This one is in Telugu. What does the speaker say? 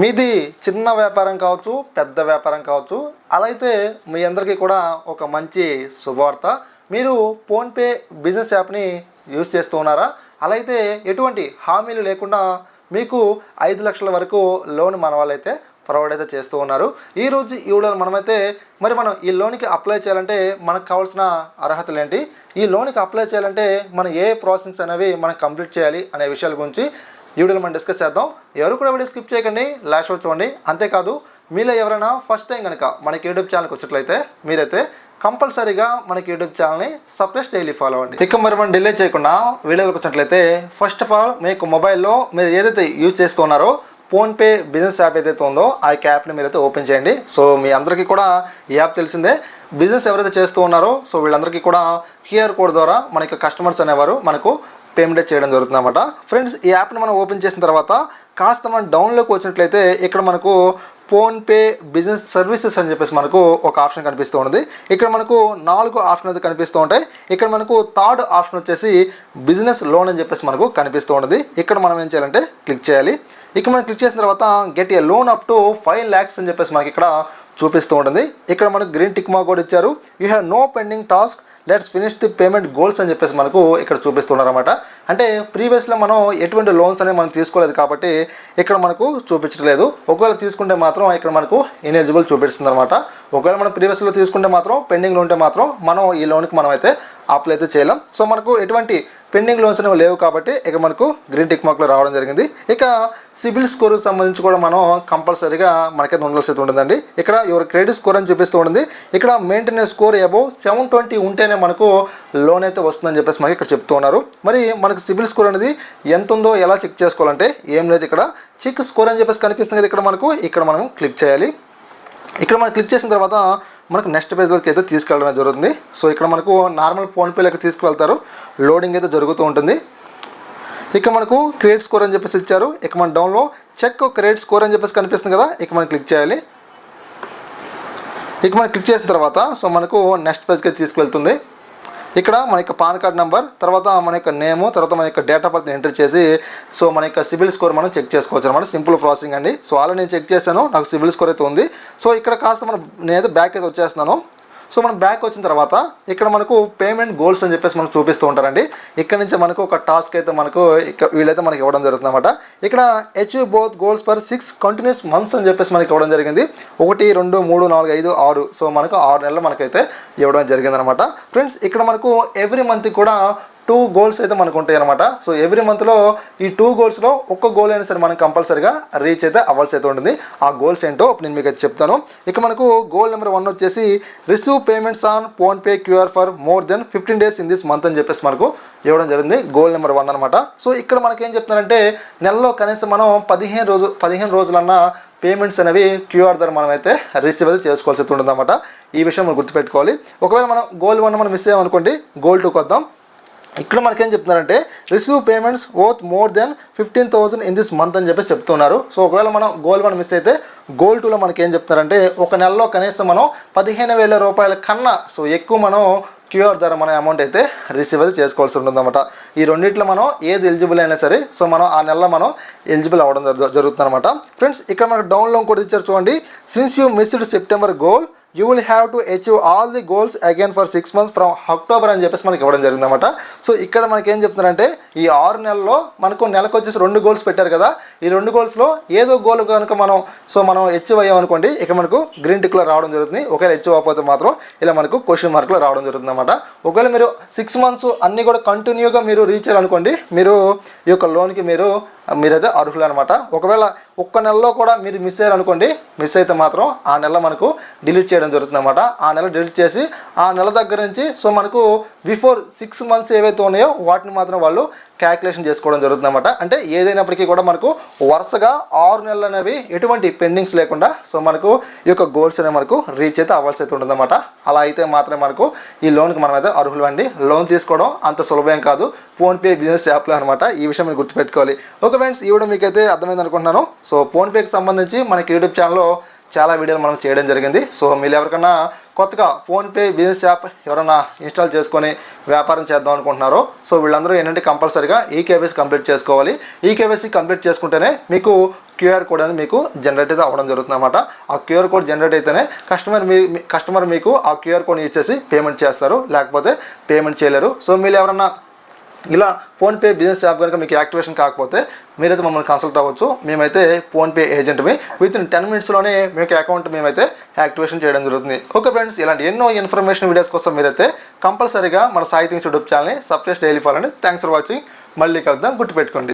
మీది చిన్న వ్యాపారం కావచ్చు పెద్ద వ్యాపారం కావచ్చు అలా అయితే మీ అందరికీ కూడా ఒక మంచి శుభవార్త. మీరు ఫోన్పే బిజినెస్ యాప్ని యూజ్ చేస్తూ ఉన్నారా? అలా అయితే ఎటువంటి హామీలు లేకుండా మీకు ఐదు లక్షల వరకు లోన్ మన వాళ్ళైతే ప్రొవైడ్ అయితే చేస్తూ ఉన్నారు. ఈరోజు ఈ వీడియోలో మనమైతే మరి మనం ఈ లోన్కి అప్లై చేయాలంటే మనకు కావాల్సిన అర్హతలు ఏంటి? ఈ లోన్కి అప్లై చేయాలంటే మనం ఏ ప్రాసెస్ అనేవి మనం కంప్లీట్ చేయాలి అనే విషయాల గురించి ఈ వీడియోలో మనం డిస్కస్ చేద్దాం. ఎవరు కూడా వీడియో స్కిప్ చేయకండి లాస్ట్ వరకు చూడండి. అంతేకాదు మీలో ఎవరైనా ఫస్ట్ టైం కనుక మనకి యూట్యూబ్ ఛానల్కి వచ్చినట్లయితే మీరైతే కంపల్సరీగా మనకి యూట్యూబ్ ఛానల్ని సప్రెస్ డైలీ ఫాలో అవ్వండి ఇక మరి మనం డిలే చేయకుండా వీడియోలోకి వచ్చినట్లయితే ఫస్ట్ ఆఫ్ ఆల్ మీకు మొబైల్లో మీరు ఏదైతే యూజ్ చేస్తున్నారో ఫోన్పే బిజినెస్ యాప్ ఏదైతే ఉందో ఆ యొక్క యాప్ని మీరైతే ఓపెన్ చేయండి. సో మీ అందరికీ కూడా ఈ యాప్ తెలిసిందే. బిజినెస్ ఎవరైతే చేస్తూ ఉన్నారో సో వీళ్ళందరికీ కూడా క్యూఆర్ కోడ్ ద్వారా మనకి కస్టమర్స్ అనేవారు మనకు పేమెంట్ చేయడం జరుగుతుందన్నమాట. ఫ్రెండ్స్ ఈ యాప్ని మనం ఓపెన్ చేసిన తర్వాత కాస్త మనం డౌన్లోకి వచ్చినట్లయితే ఇక్కడ మనకు ఫోన్పే బిజినెస్ సర్వీసెస్ అని చెప్పేసి మనకు ఒక ఆప్షన్ కనిపిస్తూ ఉంది ఇక్కడ మనకు నాలుగు ఆప్షన్ అయితే కనిపిస్తూ ఉంటాయి. ఇక్కడ మనకు థర్డ్ ఆప్షన్ వచ్చేసి బిజినెస్ లోన్ అని చెప్పేసి మనకు కనిపిస్తూ ఉన్నది. ఇక్కడ మనం ఏం చేయాలంటే క్లిక్ చేయాలి. ఇక్కడ మనం క్లిక్ చేసిన తర్వాత get a loan up to five lakhs అని చెప్పేసి మనకి ఇక్కడ చూపిస్తూ ఉంటుంది. ఇక్కడ మనకు గ్రీన్ టిక్ మార్క్ కూడా ఇచ్చారు. You have no pending task let's finish the payment goals అని చెప్పేసి మనకు ఇక్కడ చూపిస్తున్నారన్నమాట. అంటే ప్రీవియస్లో మనం ఎటువంటి లోన్స్ అనేవి మనం తీసుకోలేదు కాబట్టి ఇక్కడ మనకు చూపించట్లేదు. ఒకవేళ తీసుకుంటే మాత్రం ఇక్కడ మనకు ఇనెలిజిబుల్ చూపిస్తుంది అనమాట ఒకవేళ మనం ప్రీవియస్లో తీసుకుంటే మాత్రం పెండింగ్లో ఉంటే మాత్రం మనం ఈ లోన్కి మనం అయితే అప్లై అయితే చేయలేం. సో మనకు ఎటువంటి పెండింగ్ లోన్స్ అనేవి లేవు కాబట్టి ఇక మనకు గ్రీన్ టిక్ మార్క్లో రావడం జరిగింది. ఇక సిబిల్ స్కోర్కి సంబంధించి కూడా మనం కంపల్సరీగా మనకైతే ఉండాల్సి అయితే ఉంటుందండి. ఇక్కడ ఎవరు క్రెడిట్ స్కోర్ అని చూపిస్తూ ఉంటుంది. ఇక్కడ maintenance score above seven twenty ఉంటేనే మనకు లోన్ అయితే వస్తుందని చెప్పేసి మనకి ఇక్కడ చెప్తూ ఉన్నారు. మరి మనకు సిబిల్ స్కోర్ అనేది ఎంత ఉందో ఎలా చెక్ చేసుకోవాలంటే ఏం లేదు ఇక్కడ. చెక్ స్కోర్ అని చెప్పేసి కనిపిస్తుంది కదా ఇక్కడ మనకు. ఇక్కడ మనం క్లిక్ చేయాలి. ఇక్కడ మనం క్లిక్ చేసిన తర్వాత మనకు నెక్స్ట్ పేజ్లోకి అయితే తీసుకెళ్ళడం జరుగుతుంది. సో ఇక్కడ మనకు నార్మల్ ఫోన్పేలోకి తీసుకువెళ్తారు. లోడింగ్ అయితే జరుగుతూ ఉంటుంది. ఇక మనకు క్రెడిట్ స్కోర్ అని చెప్పేసి ఇచ్చారు. ఇక మన డౌన్లో చెక్ క్రెడిట్ స్కోర్ అని చెప్పేసి కనిపిస్తుంది కదా ఇక మనం క్లిక్ చేయాలి. ఇక మనం క్లిక్ చేసిన తర్వాత సో మనకు నెక్స్ట్ పేజ్కి అయితే తీసుకువెళ్తుంది. ఇక్కడ మన యొక్క పాన్ కార్డ్ నెంబర్ తర్వాత మన యొక్క నేము తర్వాత మన యొక్క డేట్ ఆఫ్ బర్త్ ఎంటర్ చేసి సో మన యొక్క సిబిల్ స్కోర్ మనం చెక్ చేసుకోవచ్చు అనమాట సింపుల్ ప్రాసెసింగ్ అండి. సో ఆల్రెడీ నేను చెక్ చేశాను నాకు సిబిల్ స్కోర్ అయితే ఉంది. సో ఇక్కడ కాస్త మనం నేనైతే బ్యాక్ అయితే వచ్చేస్తున్నాను. సో మనం బ్యాక్ వచ్చిన తర్వాత ఇక్కడ మనకు పేమెంట్ గోల్స్ అని చెప్పేసి మనకు చూపిస్తూ ఉంటారండి. ఇక్కడ నుంచి మనకు ఒక టాస్క్ అయితే మనకు ఇక్కడ వీళ్ళైతే మనకి ఇవ్వడం జరుగుతుంది అనమాట ఇక్కడ achieve both goals for six continuous months అని చెప్పేసి మనకి ఇవ్వడం జరిగింది. ఒకటి రెండు మూడు నాలుగు ఐదు ఆరు. సో మనకు ఆరు నెలలు మనకైతే ఇవ్వడం జరిగింది అనమాట ఫ్రెండ్స్ ఇక్కడ మనకు ఎవ్రీ మంత్ కూడా టూ గోల్స్ అయితే మనకు ఉంటాయి అనమాట సో ఎవ్రీ మంత్లో ఈ టూ గోల్స్లో ఒక్క గోల్ అయినా సరే మనం కంపల్సరీగా రీచ్ అయితే అవ్వాల్సి అయితే ఉంటుంది. ఆ గోల్స్ ఏంటో నేను మీకు అయితే చెప్తాను. ఇక మనకు గోల్ నెంబర్ వన్ వచ్చేసి receive payments on PhonePe QR for more than fifteen days in this month అని చెప్పేసి మనకు ఇవ్వడం జరిగింది. గోల్ నెంబర్ వన్ అనమాట సో ఇక్కడ మనకేం ఏం చెప్తున్నారంటే నెలలో కనీసం మనం పదిహేను రోజు పదిహేను రోజులన్నా పేమెంట్స్ అనేవి క్యూఆర్ ద్వారా మనం అయితే రిసీవ్ అయితే చేసుకోవాల్సి అయితే ఉంటుందన్నమాట. ఈ విషయం మనం గుర్తుపెట్టుకోవాలి. ఒకవేళ మనం గోల్ వన్ మనం మిస్ అయ్యామనుకోండి గోల్ టూకి వద్దాం ఇక్కడ మనకేం చెప్తున్నారంటే receive payments worth more than fifteen thousand in this month అని చెప్పేసి చెప్తున్నారు. సో ఒకవేళ మనం గోల్ వన్ మిస్ అయితే గోల్ టూలో మనకి ఏం చెప్తున్నారంటే ఒక నెలలో కనీసం మనం పదిహేను వేల రూపాయల కన్నా సో ఎక్కువ మనం క్యూఆర్ ద్వారా మన అమౌంట్ అయితే రిసీవ్ అయితే చేసుకోవాల్సి ఉంటుందన్నమాట. ఈ రెండిట్లో మనం ఏది ఎలిజిబుల్ అయినా సరే సో మనం ఆ నెలలో మనం ఎలిజిబుల్ అవ్వడం జరుగుతుంది అనమాట ఫ్రెండ్స్ ఇక్కడ మనకు డౌన్లో కూడా ఇచ్చారు చూడండి. Since you missed September goal you will have to achieve all the goals again for six months from October అని చెప్పేసి మనకి ఇవ్వడం జరిగింది అనమాట సో ఇక్కడ మనకి ఏం చెప్తున్నారంటే ఈ ఆరు నెలల్లో మనకు నెలకు వచ్చేసి రెండు గోల్స్ పెట్టారు కదా. ఈ రెండు గోల్స్లో ఏదో గోల్ కనుక మనం సో మనం అచీవ్ అయ్యాం అనుకోండి ఇక మనకు గ్రీన్ టిక్లో రావడం జరుగుతుంది. ఒకవేళ అచీవ్ అవ్వకపోతే మాత్రం ఇలా మనకు క్వశ్చన్ మార్క్లో రావడం జరుగుతుంది అనమాట ఒకవేళ మీరు సిక్స్ మంత్స్ అన్నీ కూడా కంటిన్యూగా మీరు రీచ్ అయ్యారనుకోండి మీరు ఈ యొక్క లోన్కి మీరు మీరైతే అర్హులు అనమాట ఒకవేళ ఒక్క నెలలో కూడా మీరు మిస్ అయ్యారు అనుకోండి మిస్ అయితే మాత్రం ఆ నెల మనకు డిలీట్ చేయడం జరుగుతుంది అనమాట ఆ నెల డిలీట్ చేసి ఆ నెల దగ్గర నుంచి సో మనకు బిఫోర్ సిక్స్ మంత్స్ ఏవైతే ఉన్నాయో వాటిని మాత్రం వాళ్ళు క్యాల్కులేషన్ చేసుకోవడం జరుగుతుందన్నమాట. అంటే ఏదైనప్పటికీ కూడా మనకు వరుసగా ఆరు నెలలు అనేవి ఎటువంటి పెండింగ్స్ లేకుండా సో మనకు ఈ యొక్క గోల్స్ అనేవి మనకు రీచ్ అయితే అవ్వాల్సి అయితే ఉంటుందన్నమాట. అలా అయితే మాత్రమే మనకు ఈ లోన్కి మనమైతే అర్హులు అండి. లోన్ తీసుకోవడం అంత సులభం కాదు. ఫోన్పే బిజినెస్ యాప్లో అనమాట ఈ విషయం మీరు గుర్తుపెట్టుకోవాలి. ఓకే ఫ్రెండ్స్ ఈ వీడియో మీకైతే అర్థమైంది అనుకుంటున్నాను సో ఫోన్పేకి సంబంధించి మనకి యూట్యూబ్ ఛానల్లో చాలా వీడియోలు మనం చేయడం జరిగింది. సో మీరు ఎవరికైనా కొత్తగా ఫోన్పే బిజినెస్ యాప్ ఎవరైనా ఇన్స్టాల్ చేసుకొని వ్యాపారం చేద్దాం అనుకుంటున్నారో సో వీళ్ళందరూ ఏంటంటే కంపల్సరీగా ఈ కేవైసీ కంప్లీట్ చేసుకోవాలి. ఈ కేవైసీ కంప్లీట్ చేసుకుంటేనే మీకు క్యూఆర్ కోడ్ అనేది మీకు జనరేట్ అయితే అవ్వడం జరుగుతుంది అనమాట ఆ క్యూఆర్ కోడ్ జనరేట్ అయితేనే కస్టమర్ మీ మీ- కస్టమర్ మీకు ఆ క్యూఆర్ కోడ్ ఇచ్చేసి పేమెంట్ చేస్తారు. లేకపోతే పేమెంట్ చేయలేరు. సో మీరు ఎవరన్నా ఇలా ఫోన్పే బిజినెస్ యాప్ కనుక మీకు యాక్టివేషన్ కాకపోతే మీరైతే మమ్మల్ని కన్సల్ట్ అవ్వచ్చు. మేమైతే ఫోన్పే ఏజెంట్వి విత్ ఇన్ టెన్ మినిట్స్లోనే మీకు అకౌంట్ మేమైతే యాక్టివేషన్ చేయడం జరుగుతుంది. ఓకే ఫ్రెండ్స్ ఇలాంటి ఎన్నో ఇన్ఫర్మేషన్ వీడియోస్ కోసం మీరైతే కంపల్సరీగా మన సాహిత్యం యూట్యూబ్ ఛానల్ని సబ్స్క్రైబ్ డైలీ ఫాలో అండి థ్యాంక్స్ ఫర్ వాచింగ్ మళ్ళీ కలుద్దాం. గుర్తుపెట్టుకోండి.